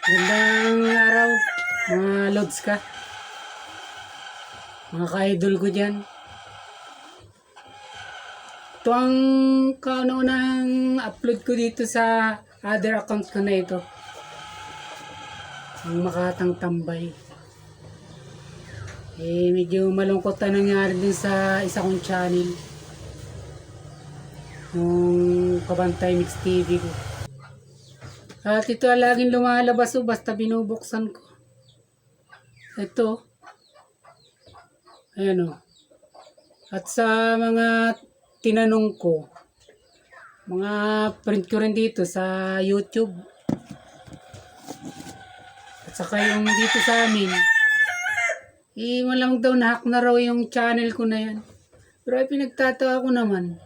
Magandang araw, mga lods ka. Mga ka-idol ko dyan. Ito ang kauna-unang upload ko dito sa other account ko na ito. Ang makatang tambay. Eh, medyo malungkot na nangyari din sa isa kong channel. Yung Kabantay Mix TV ko. At ito laging lumalabas o basta binubuksan ko. Ito. Ayan o. At sa mga tinanong ko, mga print ko rin dito sa YouTube. At saka yung dito sa amin, eh malamang daw na-hack na raw yung channel ko na yan. Pero ay pinagtataka ko naman,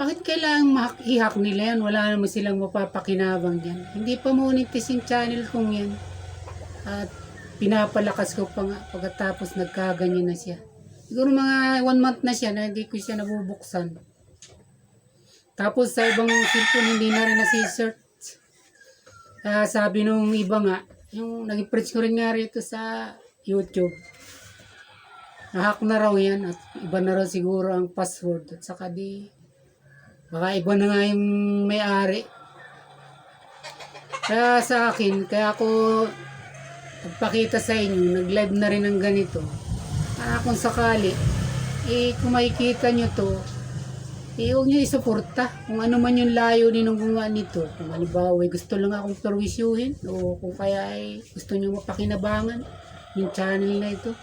bakit kailangan i-hack nila yan? Wala naman silang mapapakinabang yan. Hindi pa monetize yung channel kong yan. At pinapalakas ko pa nga pagkatapos nagkaganyan na siya. Siguro mga one month na siya na hindi ko siya nabubuksan. Tapos sa ibang cellphone hindi na rin nasi-search. Ah, sabi nung iba nga, yung nag-preach ko rin nga rito sa YouTube. Nahack na raw yan at iba na raw siguro ang password at saka di Baka iba na nga yung may-ari. Kaya sa akin, kaya ako nagpakita sa inyo, nag-live na rin ng ganito. Para kung sakali, eh kung makikita nyo to, eh huwag nyo isuporta. Kung ano man yung layo din ng gumawa nito. Kung halimbawa, eh, gusto lang akong perwisyuhin o kung kaya ay gusto nyo mapakinabangan yung channel na ito.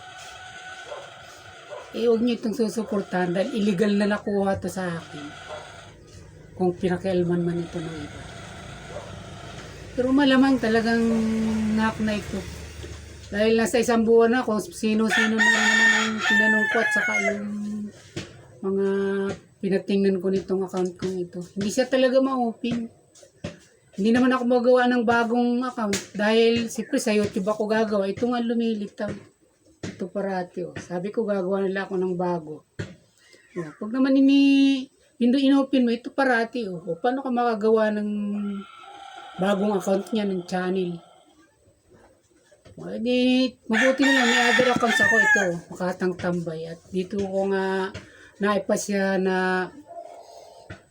Eh huwag nyo itong susuportahan dahil illegal na nakuha to sa akin kung pinakialman man ito ng iba. Pero malamang talagang knock na ito. Dahil nasa isang buwan na kung sino-sino na naman ang tinanong ko at saka yung mga pinatingnan ko nitong account kong ito. Hindi siya talaga ma-open. Hindi naman ako magawa ng bagong account dahil siyempre sa YouTube ako gagawa. Ito nga lumilitaw. Ito parati oh. Sabi ko gagawa nila ako ng bago. Oh, pag naman ini hindi inopen mo, ito parati oh. O, paano ka makagawa ng bagong account niya ng channel? Di, mabuti na lang, may other accounts ako ito, makatang tambay. At dito ko nga naipa siya na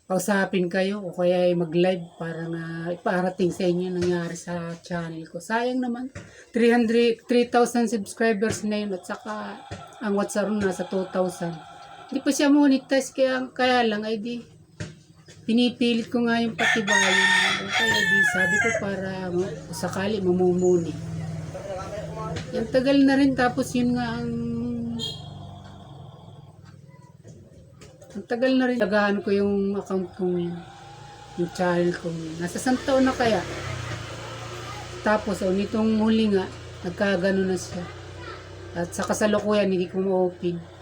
kausapin kayo o kaya ay mag-live para nga iparating sa inyo nangyari sa channel ko. Sayang naman, 300, 3,000 subscribers na yun at saka ang WhatsApp nasa 2,000. Hindi pa siya monetize kaya, kaya lang ay di pinipilit ko nga yung patibayan. Kaya di sabi ko para sakali mamumuni. Yung tagal na rin tapos yun nga ang ang tagal na rin. Tagaan ko yung account kong yun. Yung channel yun. Nasa isang na kaya. Tapos, oh, nitong huli nga, nagkagano na siya. At sa kasalukuyan, hindi ko ma-open.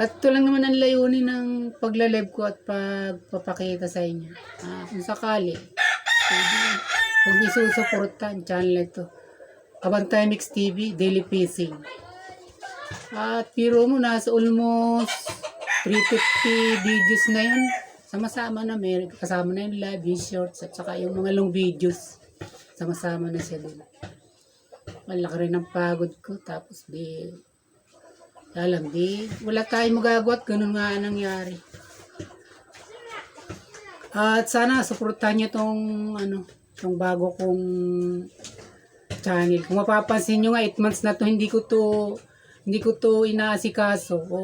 At ito lang naman ang layunin ng pagla-live ko at pagpapakita sa inyo. Ah, kung sakali, pwede, huwag niyo susuporta ang channel ito. Kabantay Mix TV, Daily Pacing. At piro mo, nasa almost 350 videos na yun. Sama-sama na, may kasama na yung live, yung shorts, at saka yung mga long videos. Sama-sama na siya dun. Malaki rin ang pagod ko, tapos di, alam, di, wala tayong magagawa at ganun nga ang nangyari. At sana suportahan niyo tong ano, tong bago kong channel. Kung mapapansin niyo nga 8 months na to hindi ko to hindi ko to inaasikaso o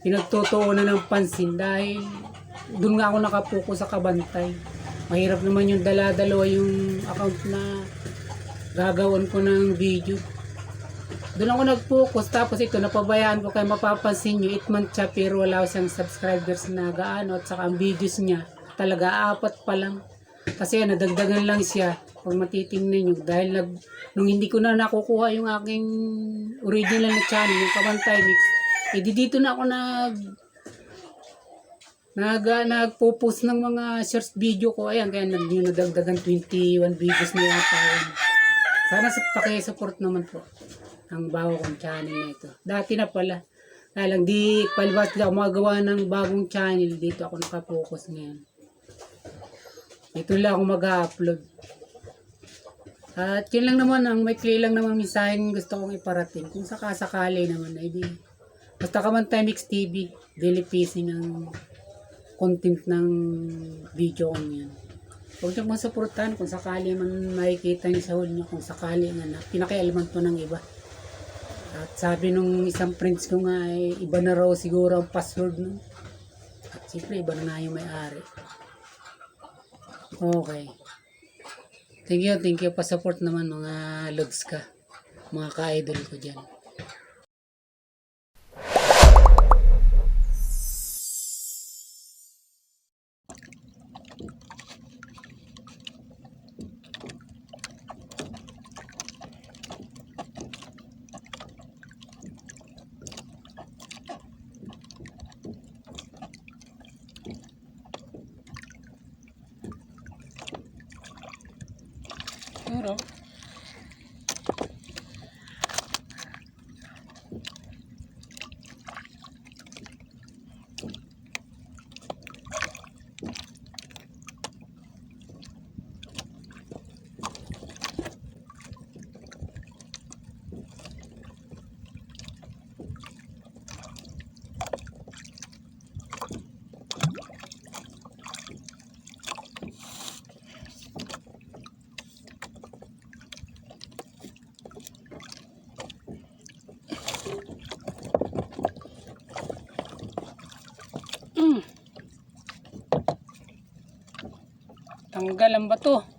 pinagtutuunan ng pansin dahil doon nga ako nakapuko sa kabantay. Mahirap naman yung dala-dalawa yung account na gagawan ko ng video. Doon ako nag-focus tapos ito napabayaan ko kaya mapapansin nyo 8 months siya pero wala siyang subscribers na gaano at saka ang videos niya talaga apat pa lang. Kasi nadagdagan lang siya kung matitingnan nyo dahil nag, nung hindi ko na nakukuha yung aking original na channel, yung Kabantay Mix, eh di dito na ako nag nag nagpo-post ng mga short video ko. Ayan kaya nag yung nadagdagan 21 videos na yata sana sa paki-support naman po ang bago kong channel na ito dati na pala kaya lang di palibas lang ako magawa ng bagong channel dito ako nakapokus ngayon Ito lang ako mag-upload. At yun lang naman, ang may clear lang naman mensahe gusto kong iparating. Kung sakasakali naman, ay di. Basta ka man Timex TV, daily pacing ang content ng video ko niyan. Huwag niyo pong supportan kung sakali man makikita niyo sa huli niyo, kung sakali nga na pinakialaman to ng iba. At sabi nung isang friends ko nga, ay iba na raw siguro ang password nun. At siyempre, iba na nga yung may-ari. Okay. Thank you, thank you pa support naman mga logs ka. Mga ka-idol ko dyan. Pero, mm. Tanggal ang bato.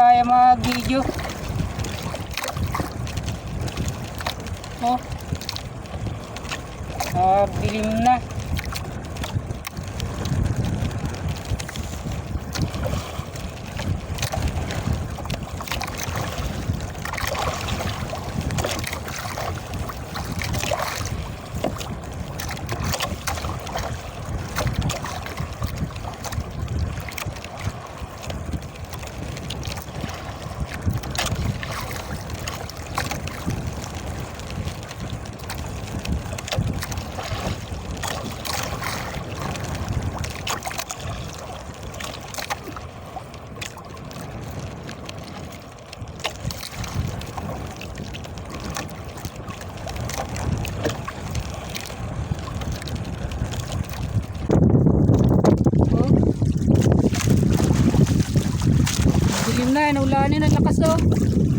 Stop muna tayo mag-video. Oh. Ah, dilim na. Oh. Dilim na, naulanin ang lakas oh.